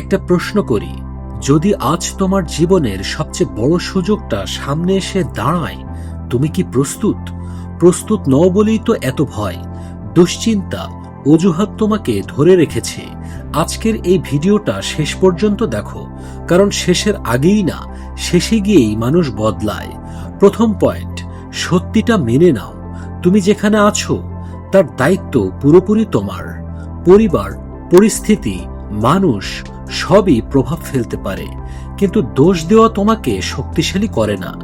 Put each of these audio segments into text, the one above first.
একটা প্রশ্ন করি, যদি আজ তোমার জীবনের সবচেয়ে বড় সুযোগটা সামনে এসে দাঁড়ায়, তুমি কি প্রস্তুত? প্রস্তুত নও বলেই তো এত ভয়। দুশ্চিন্তা, অজুহাত তোমাকে ধরে রেখেছে। আজকের এই ভিডিওটা শেষ পর্যন্ত দেখো, কারণ শেষের আগেই না, শেষে গিয়েই মানুষ বদলায়। প্রথম পয়েন্ট, সত্যিটা মেনে নাও। তুমি যেখানে আছো, তার দায়িত্ব পুরোপুরি তোমার। পরিবার, পরিস্থিতি, মানুষ সবই প্রভাব ফেলতে পারে। কিন্তু দোষ দেওয়া তোমাকে শক্তিশালী করে না।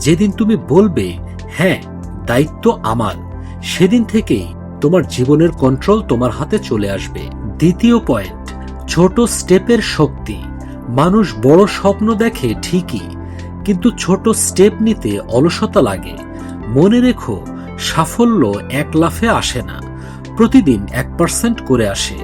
যেদিন তুমি বলবে হ্যাঁ দায়িত্ব আমার, সেদিন থেকেই তোমার জীবনের কন্ট্রোল তোমার হাতে চলে আসবে। দ্বিতীয় পয়েন্ট ছোট স্টেপের শক্তি। মানুষ বড় স্বপ্ন দেখে ঠিকই, কিন্তু ছোট স্টেপ নিতে অলসতা লাগে। মনে রেখো, সাফল্য এক লাফে আসে না। প্রতিদিন এক পার্সেন্ট করে আসে।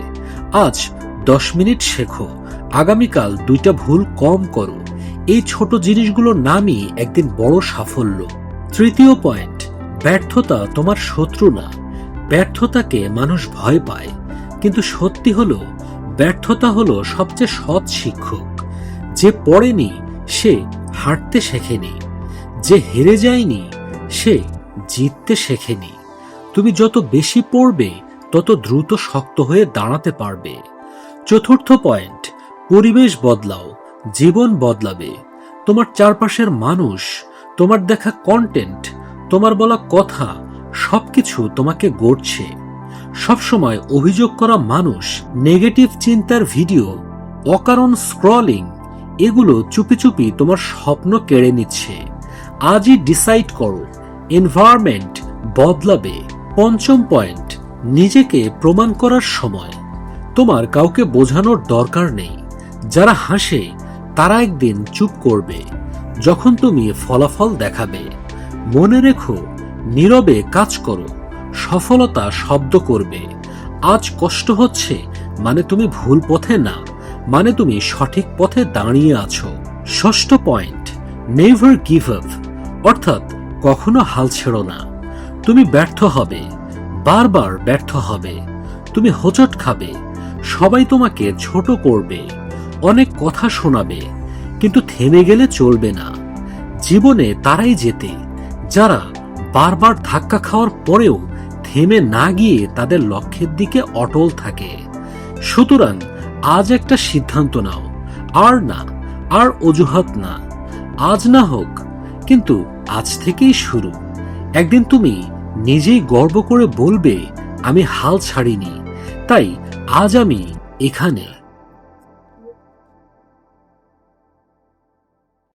আজ দশ মিনিট শেখো। আগামীকাল দুইটা ভুল কম করো। এই ছোট জিনিসগুলোর নামই একদিন বড় সাফল্য। তৃতীয় পয়েন্ট, ব্যর্থতা তোমার শত্রু না। ব্যর্থতাকে মানুষ ভয় পায়। কিন্তু সত্যি হলো, ব্যর্থতা হলো সবচেয়ে সৎ শিক্ষক। যে পড়েনি, সে হাঁটতে শেখেনি। যে হেরে যায়নি, সে জিততে শেখেনি। তুমি যত বেশি পড়বে, তত দ্রুত শক্ত হয়ে দাঁড়াতে পারবে। চতুর্থ পয়েন্ট, পরিবেশ বদলাও, জীবন বদলাবে। তোমার চারপাশের মানুষ, তোমার দেখা কন্টেন্ট তোমার বলা কথা, সবকিছু তোমাকে গড়ছে। সবসময় অভিযোগ করা মানুষ নেগেটিভ চিন্তার ভিডিও অকারণ স্ক্রলিং এগুলো চুপি চুপি তোমার স্বপ্ন কেড়ে নিচ্ছে। আজই ডিসাইড করো এনভায়রনমেন্ট বদলাবে। পঞ্চম পয়েন্ট, নিজেকে প্রমাণ করার সময়। তোমার কাউকে বোঝানোর দরকার নেই। যারা হাসে, তারা একদিন চুপ করবে। যখন তুমি ফলাফল দেখাবে, মনে রেখো, নীরবে কাজ করো, সফলতা শব্দ করবে। আজ কষ্ট হচ্ছে মানে তুমি ভুল পথে না মানে তুমি সঠিক পথে দাঁড়িয়ে আছো। ষষ্ঠ পয়েন্ট, নেভার গিভ আপ, অর্থাৎ কখনো হাল ছেড়ো না। তুমি ব্যর্থ হবে, বারবার ব্যর্থ হবে। তুমি হোচট খাবে সবাই তোমাকে ছোট করবে, অনেক কথা শোনাবে, কিন্তু থেমে গেলে চলবে না। জীবনে তারাই যেতে যারা বারবার ধাক্কা খাওয়ার পরেও থেমে না গিয়ে তাদের লক্ষ্যের দিকে অটল থাকে। সুতরাং আজ একটা সিদ্ধান্ত নাও, আর না, আর অজুহাত না। আজ না হোক, কিন্তু আজ থেকেই শুরু। একদিন তুমি নিজেই গর্ব করে বলবে, আমি হাল ছাড়িনি। তাই আজ আমি এখানে